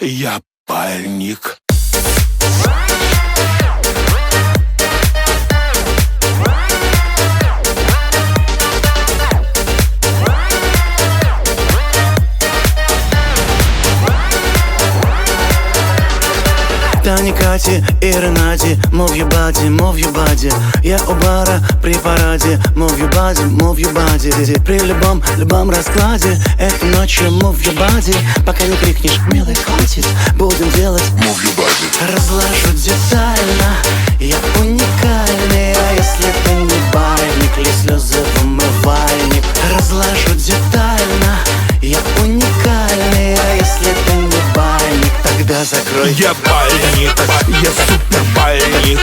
Я пальник. Таня, Кати и Ренати Move your body, move your body Я у бара при параде. Move your body, move your body При любом, любом раскладе. Этой ночью move your body Пока не крикнешь, милый, хватит. Будем делать Move your body. Разложу детально Я пальник, я супер пальник.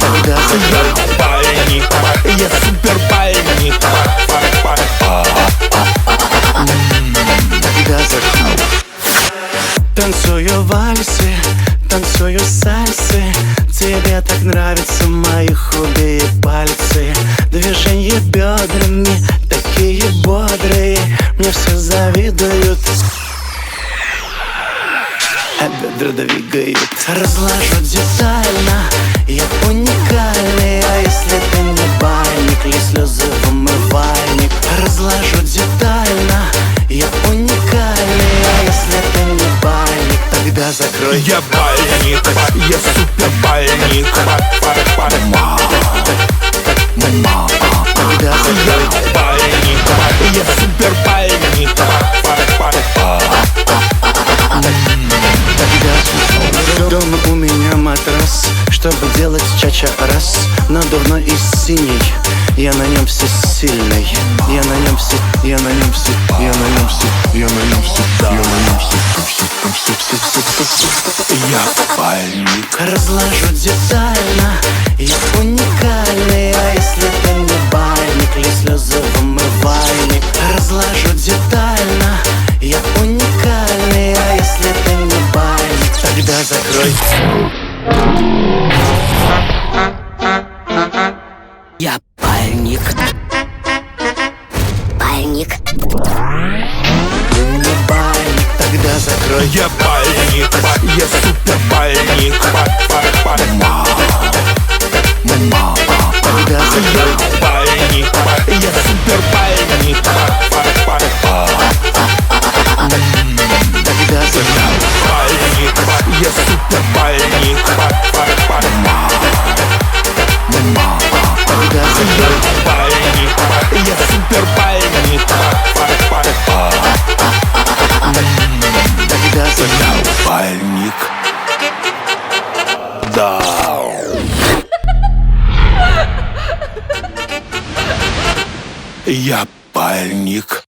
Тогда закрой Я пальник, я супер закрой Танцую вальсы, танцую сальсы. Тебе так нравятся мои худые пальцы а бедра двигают Разложу детально Я уникальный А если ты не бальник Ли слезы в умывальник. Разложу детально Я уникальный А если ты не бальник Тогда закрой. Я пальник, я супер пальник. Тогда закрой чача раз Надувной и синий. Я на нем все сильный. Я на нем все, я на нем все Я на нем все, я на нем все Я на нем все, все, все, все, все, все, все, все. Я пальник, Разложу детально. Я уникальный А если ты не бальник Ли слезы в умывальник Разложу детально. Я уникальный А если ты не бальник Тогда закрой Я пальник. Пальник. Не бальник Тогда закрой я пальник, я супер пальник. Я пальник.